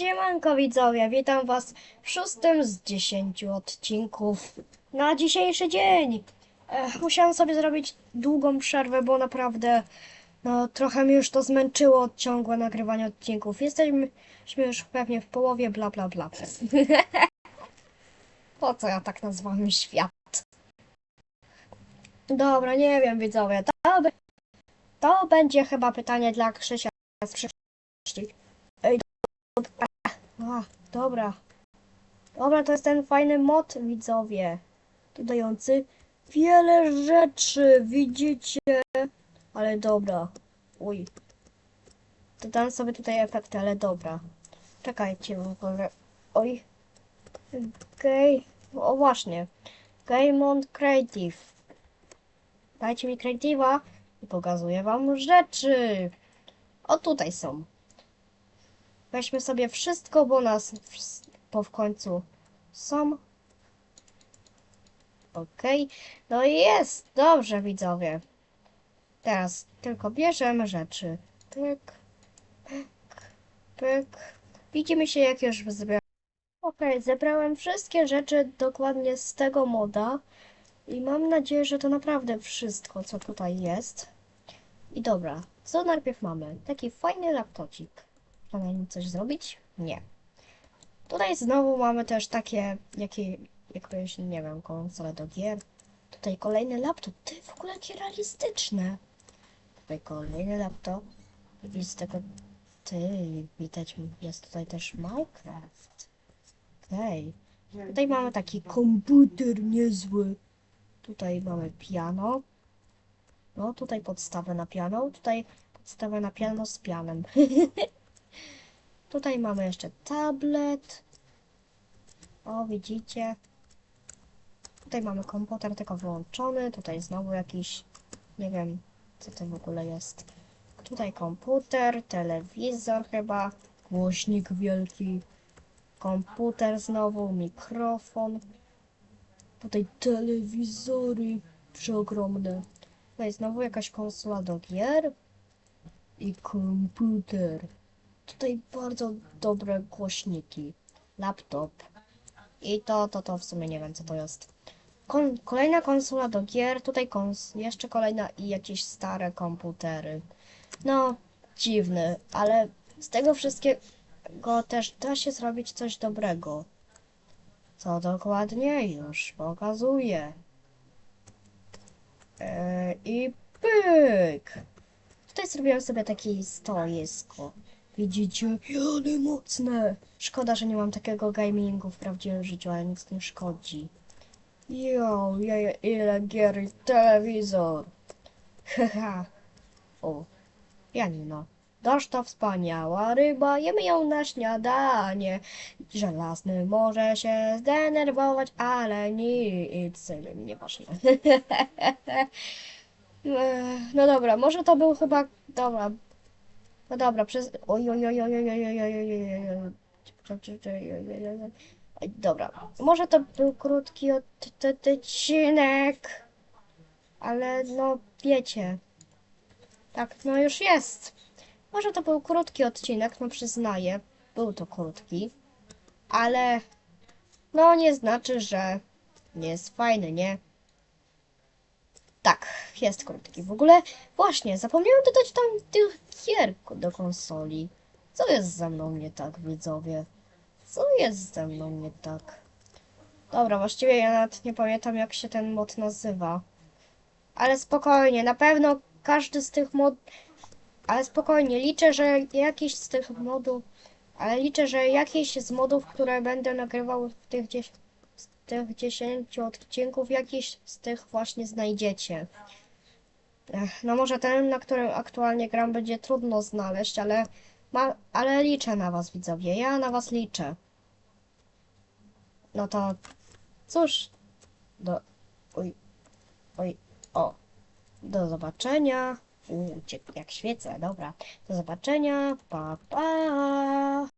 Siemanko widzowie, witam was w szóstym z dziesięciu odcinków na dzisiejszy dzień. E, musiałam sobie zrobić długą przerwę, bo naprawdę no trochę mnie już to zmęczyło od ciągłe nagrywania odcinków. Jesteśmy już pewnie w połowie bla bla bla. Po co ja tak nazwałem świat? Dobra, nie wiem widzowie, to, to będzie chyba pytanie dla Krzysia z przyszłości. A, dobra. Dobra, to jest ten fajny mod, widzowie. Dodający wiele rzeczy, widzicie? Ale dobra. Uj. Dodam sobie tutaj efekty, ale dobra. Czekajcie w ogóle. Oj. Gej. O właśnie. Game on Creative. Dajcie mi Creative'a i pokazuję wam rzeczy. O, tutaj są. Weźmy sobie wszystko, bo nas po w końcu są. Okej. No i jest. Dobrze, widzowie. Teraz tylko bierzemy rzeczy. Pyk, pyk, pyk. Widzimy się, jak już zebrałem. Okej, zebrałem wszystkie rzeczy dokładnie z tego moda. I mam nadzieję, że to naprawdę wszystko, co tutaj jest. I dobra, co najpierw mamy? Taki fajny laptopik. Na nim coś zrobić? Nie. Tutaj znowu mamy też takie, jakie, jakieś, nie wiem, konsole do gier. Tutaj kolejny laptop. Ty, w ogóle jakie realistyczne. Tutaj kolejny laptop. I z tego, ty, widać, jest tutaj też Minecraft. Okej. Tutaj mamy taki komputer niezły. Tutaj mamy piano. No, tutaj podstawę na piano. Tutaj podstawę na piano z pianem. Tutaj mamy jeszcze tablet. O, widzicie? Tutaj mamy komputer tylko wyłączony. Tutaj znowu jakiś, nie wiem, co to w ogóle jest. Tutaj komputer, telewizor chyba, głośnik wielki, komputer znowu, mikrofon. Tutaj telewizory przeogromne. Tutaj znowu jakaś konsola do gier i komputer. Tutaj bardzo dobre głośniki. Laptop. I to, to, to w sumie nie wiem co to jest. Kon kolejna konsola do gier, tutaj kons jeszcze kolejna i jakieś stare komputery. No, dziwny, ale z tego wszystkiego też da się zrobić coś dobrego. Co dokładnie już pokazuję. Eee, I pyk! Tutaj zrobiłem sobie takie stoisko. Widzicie? Jany mocne! Szkoda, że nie mam takiego gamingu w prawdziwym życiu, ale nic nie szkodzi. Jo, je, ile gier i telewizor. Haha. O, Janino. Dasz to wspaniała ryba, jemy ją na śniadanie. Żelazny może się zdenerwować, ale nic, nieważne. Ech, No dobra, może to był chyba, dobra, no dobra, przez, oj, oj, oj, oj, oj, oj, oj, oj, oj, oj, Dobra, może to był krótki odcinek, ale no wiecie, tak, no już jest. Może to był krótki odcinek, no przyznaję, był to krótki, ale no nie znaczy, że nie jest fajny, nie? Jest krótki. W ogóle, właśnie, zapomniałem dodać tam tych gier do konsoli. Co jest ze mną nie tak, widzowie? Co jest ze mną nie tak? Dobra, właściwie ja nawet nie pamiętam, jak się ten mod nazywa. Ale spokojnie, na pewno każdy z tych mod... Ale spokojnie, liczę, że jakiś z tych modów... Ale liczę, że jakiś z modów, które będę nagrywał w tych 10 z tych 10 odcinków, jakiś z tych właśnie znajdziecie. No może ten, na którym aktualnie gram, będzie trudno znaleźć, ale, ma, ale liczę na was, widzowie. Ja na was liczę. No to cóż, do... Oj, oj, o. Do zobaczenia. Jak świecę, dobra. Do zobaczenia, pa, pa.